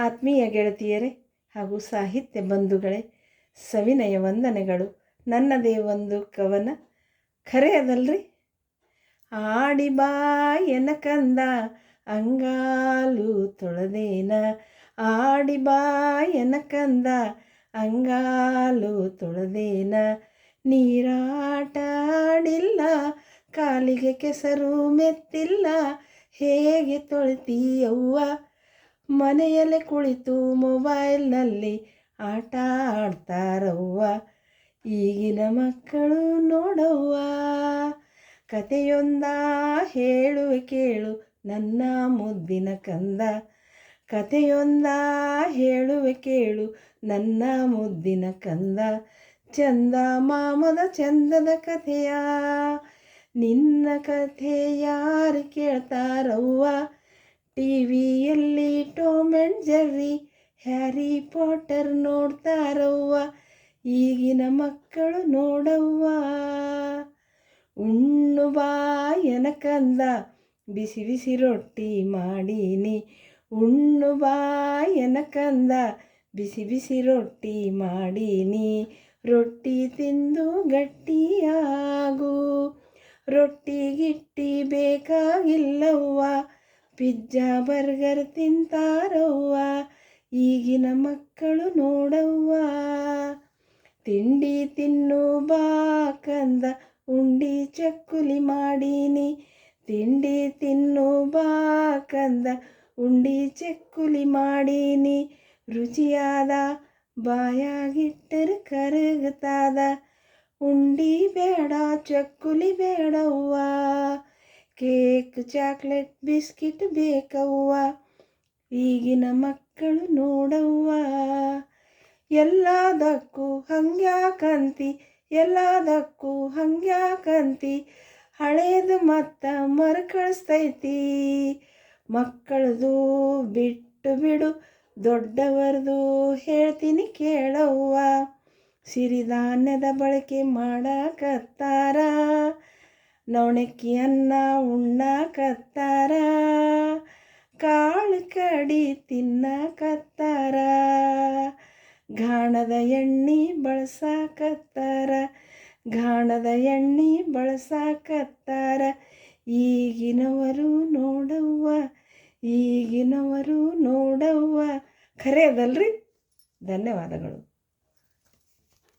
ಆತ್ಮೀಯ ಗೆಳತಿಯರೇ ಹಾಗೂ ಸಾಹಿತ್ಯ ಬಂಧುಗಳೇ, ಸವಿನಯ ವಂದನೆಗಳು. ನನ್ನದೇ ಒಂದು ಕವನ. ಖರೆ ಆಡಿ ಬಾಯನ ಕಂದ, ಅಂಗಾಲು ತೊಳೆದೇನ. ಆಡಿ ಬಾಯನ ಕಂದ, ಅಂಗಾಲು ತೊಳೆದೇನ. ನೀರಾಟ ಆಡಿಲ್ಲ, ಕಾಲಿಗೆ ಕೆಸರು ಮೆತ್ತಿಲ್ಲ. ಹೇಗೆ ತೊಳಿತೀಯವ್ವ? ಮನೆಯಲ್ಲೇ ಕುಳಿತು ಮೊಬೈಲ್ನಲ್ಲಿ ಆಟ ಆಡ್ತಾರವ್ವ. ಈಗಿನ ಮಕ್ಕಳು ನೋಡವ್ವ. ಕತೆಯೊಂದ ಹೇಳುವೆ ಕೇಳು ನನ್ನ ಮುದ್ದಿನ ಕಂದ. ಕಥೆಯೊಂದ ಹೇಳುವೆ ಕೇಳು ನನ್ನ ಮುದ್ದಿನ ಕಂದ. ಚಂದ ಮಾಮದ ಚಂದದ ಕಥೆಯ. ನಿನ್ನ ಕಥೆ ಯಾರು ಕೇಳ್ತಾರವ್ವ? ಟಿ ವಿಯಲ್ಲಿ ಜೆರ್ರಿ ಹ್ಯಾರಿ ಪಾಟರ್ ನೋಡ್ತಾರವ್ವ, ಈಗಿನ ಮಕ್ಕಳು ನೋಡವ್ವ. ಉಣ್ಣು ಬಾಯನ ಕಂದ, ಬಿಸಿ ಬಿಸಿ ರೊಟ್ಟಿ ಮಾಡೀನಿ. ಉಣ್ಣು ಬಾಯನ ಕಂದ, ಬಿಸಿ ಬಿಸಿ ರೊಟ್ಟಿ ಮಾಡೀನಿ. ರೊಟ್ಟಿ ತಿಂದು ಗಟ್ಟಿಯಾಗು ರೊಟ್ಟಿ ಗಿಟ್ಟಿ ಬೇಕಾಗಿಲ್ಲವ್ವ. ಪಿಜ್ಜಾ, ಬರ್ಗರ್ ತಿಂತಾರವ್ವ, ಈಗಿನ ಮಕ್ಕಳು ನೋಡವ್ವ. ತಿಂಡಿ ತಿನ್ನು ಬಾಕಂದ ಉಂಡಿ ಚಕ್ಕುಲಿ ಮಾಡೀನಿ. ತಿಂಡಿ ತಿನ್ನು ಬಾಕಂದ ಉಂಡಿ ಚಕ್ಕುಲಿ ಮಾಡೀನಿ. ರುಚಿಯಾದ ಬಾಯಾಗಿಟ್ಟರೆ ಕರಗತಾದ, ಉಂಡಿ ಬೇಡ, ಚಕ್ಕುಲಿ ಬೇಡವ್ವ. ಕೇಕ್, ಚಾಕ್ಲೇಟ್, ಬಿಸ್ಕಿಟ್ ಬೇಕವ್ವ, ಈಗಿನ ಮಕ್ಕಳು ನೋಡವ್ವ. ಎಲ್ಲದಕ್ಕೂ ಹಂಗ್ಯಾಕಂತಿ ಎಲ್ಲದಕ್ಕೂ ಹಂಗ್ಯಾಕಂತಿ, ಹಳೇದು ಮತ್ತ ಮರುಕಳಿಸ್ತೈತಿ. ಮಕ್ಕಳದು ಬಿಟ್ಟು ಬಿಡು, ದೊಡ್ಡವರದು ಹೇಳ್ತೀನಿ ಕೇಳವ್ವ. ಸಿರಿಧಾನ್ಯದ ಬಳಕೆ ಮಾಡಕತ್ತಾರ. ನವಣಕ್ಕಿ ಉಣ್ಣ ಉಣ್ಣಾಕತ್ತಾರ ಕಾಳು ಕಡಿ ತಿನ್ನಕತ್ತಾರ ಘಾಣದ ಎಣ್ಣೆ ಬಳಸಾಕತ್ತಾರ ಘಾಣದ ಎಣ್ಣೆ ಬಳಸಾಕತ್ತಾರ ಈಗಿನವರು ನೋಡವ್ವ ಈಗಿನವರು ನೋಡವ್ವ. ಖರೆ ಅದಲ್ರಿ? ಧನ್ಯವಾದಗಳು.